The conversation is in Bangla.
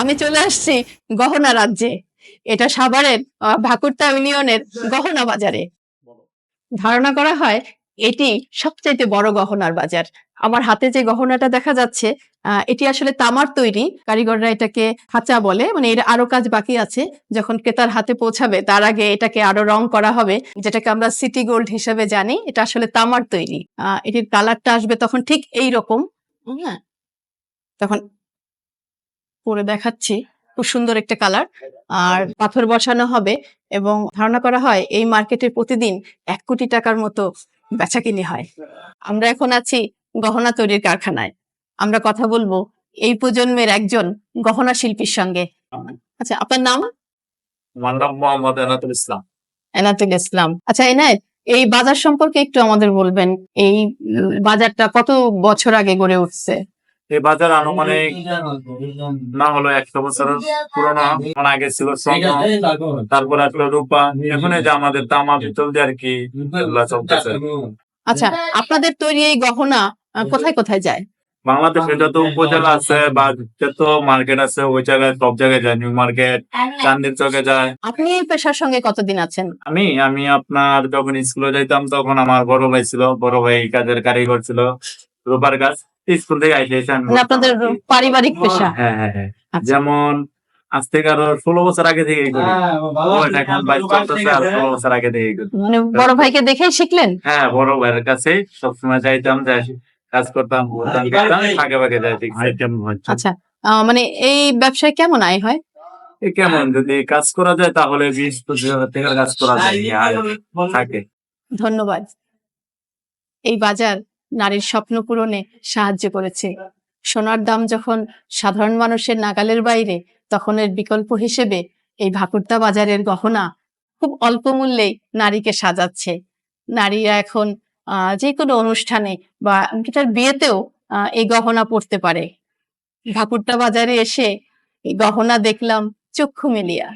আমি চলে আসছি গহনা রাজ্যে। এটা সাভারের ভাকুরতা ইউনিয়নের গহনা বাজারে। ধারণা করা হয় এটি সবচাইতে বড় গহনার বাজার। আমার হাতে যে গহনাটা দেখা যাচ্ছে এটি আসলে তামার তৈরি। কারিগররা এটাকে খাঁচা বলে মানে এর আরও কাজ বাকি আছে। যখন ক্রেতার হাতে পৌঁছাবে, তার আগে এটাকে আরও রং করা হবে, যেটাকে আমরা সিটি গোল্ড হিসেবে জানি। এটা আসলে তামার তৈরি। এটির কালারটা আসবে তখন ঠিক এই রকম হ্যাঁ। তখন পরে দেখাচ্ছি। খুব সুন্দর একটা কালার। আর পাথর বসানো হবে এবং ধারণা করা হয় এই মার্কেটে প্রতিদিন এক কোটি টাকার মতো বেচাকিনি হয়। আমরা এখন আছি গহনা তৈরির কারখানায়। আমরা কথা বলব এই প্রজন্মের একজন গহনা শিল্পীর সঙ্গে। আচ্ছা আপনার নাম? আমার নাম মোহাম্মদ এনাতুল ইসলাম। এনাতুল ইসলাম। আচ্ছা এনায়েত এই বাজার সম্পর্কে একটু আমাদের বলবেন। এই বাজারটা কত বছর আগে গড়ে উঠছে? এই বাজার আনুমানিক না হলো একশো বছরের পুরোনো মানে আগে ছিল তারপর আসলো রূপা। এখন এই যে আমাদের তামা পিতল দিয়ে আর কি চলতেছে। আচ্ছা আপনাদের তৈরি এই গহনা কোথায় কোথায় যায়? বাংলাদেশে যত উপজেলা আছে বা যত মার্কেট আছে ওই জায়গায় সব জায়গায় যায় নিউ মার্কেট চান্দির চকে যায়। আপনি এই পেশার সঙ্গে কতদিন আছেন? আমি আমি আপনার যখন স্কুলে যাইতাম তখন আমার বড় ভাই ছিল বড় ভাই কাজের কারিগর ছিল রূপার কাজ। স্কুল থেকে আইসে এসে আমি মানে আপনাদের পারিবারিক পেশা? হ্যাঁ হ্যাঁ হ্যাঁ। আচ্ছা। যেমন আজ থেকে আরও ষোলো বছর আগে থেকে চলতেছে আর ষোলো বছর আগে থেকে মানে বড় ভাইকে দেখেই শিখলেন? হ্যাঁ বড় ভাইয়ের কাছে সবসময় যাইতাম যাই কাজ করতাম করতাম ফাঁকে ফাঁকে যাই আচ্ছা আহ, মানে এই ব্যবসায় কেমন আয় হয়? কেমন যদি কাজ করা যায় তাহলে বিশ পঁচিশ হাজার টাকার কাজ করা যায় আর থাকে। ধন্যবাদ। এই বাজার নারীর স্বপ্ন পূরণে সাহায্য করেছে। সোনার দাম যখন সাধারণ মানুষের নাগালের বাইরে, তখন এর বিকল্প হিসেবে এই ভাকুরতা বাজারের গহনা খুব অল্প মূল্যেই নারীকে সাজাচ্ছে। নারীরা এখন যে কোনো অনুষ্ঠানে বা তার বিয়েতেও এই গহনা পরতে পারে। ভাকুরতা বাজারে এসে গহনা দেখলাম চক্ষু মেলিয়া।